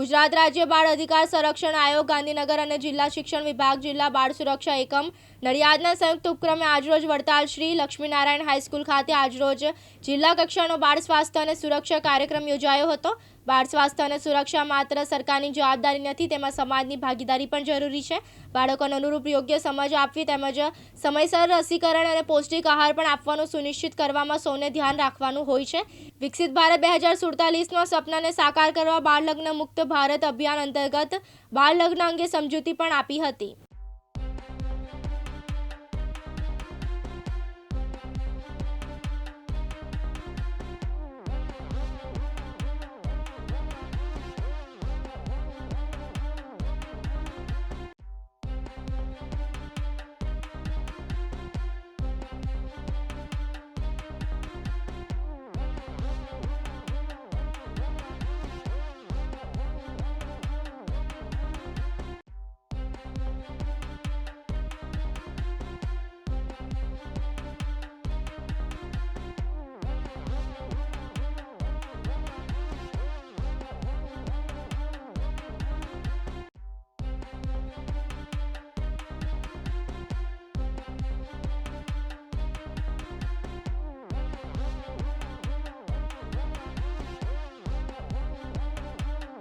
ગુજરાત રાજ્ય બાળ અધિકાર સંરક્ષણ આયોગ, ગાંધીનગર અને જિલ્લા શિક્ષણ વિભાગ, જિલ્લા બાળ સુરક્ષા એકમ, નડિયાદના સંયુક્ત ઉપક્રમે આજરોજ વડતાલ શ્રી લક્ષ્મીનારાયણ હાઈસ્કૂલ ખાતે આજરોજ જિલ્લા કક્ષાનો બાળ સ્વાસ્થ્ય અને સુરક્ષા કાર્યક્રમ યોજાયો હતો. બાળ સ્વાસ્થ્ય અને સુરક્ષા માત્ર સરકારની જવાબદારી નથી, તેમાં સમાજની ભાગીદારી પણ જરૂરી છે. બાળકોને અનુરૂપ યોગ્ય સમજ આપવી તેમજ સમયસર રસીકરણ અને પૌષ્ટિક આહાર પણ આપવાનું સુનિશ્ચિત કરવામાં સૌને ધ્યાન રાખવાનું હોય છે. વિકસિત ભારત બે હજાર સુડતાલીસના સપનાને સાકાર કરવા બાળ લગ્ન મુક્ત ભારત અભિયાન અંતર્ગત બાળ લગ્ન અંગે સમજૂતી પણ આપી હતી.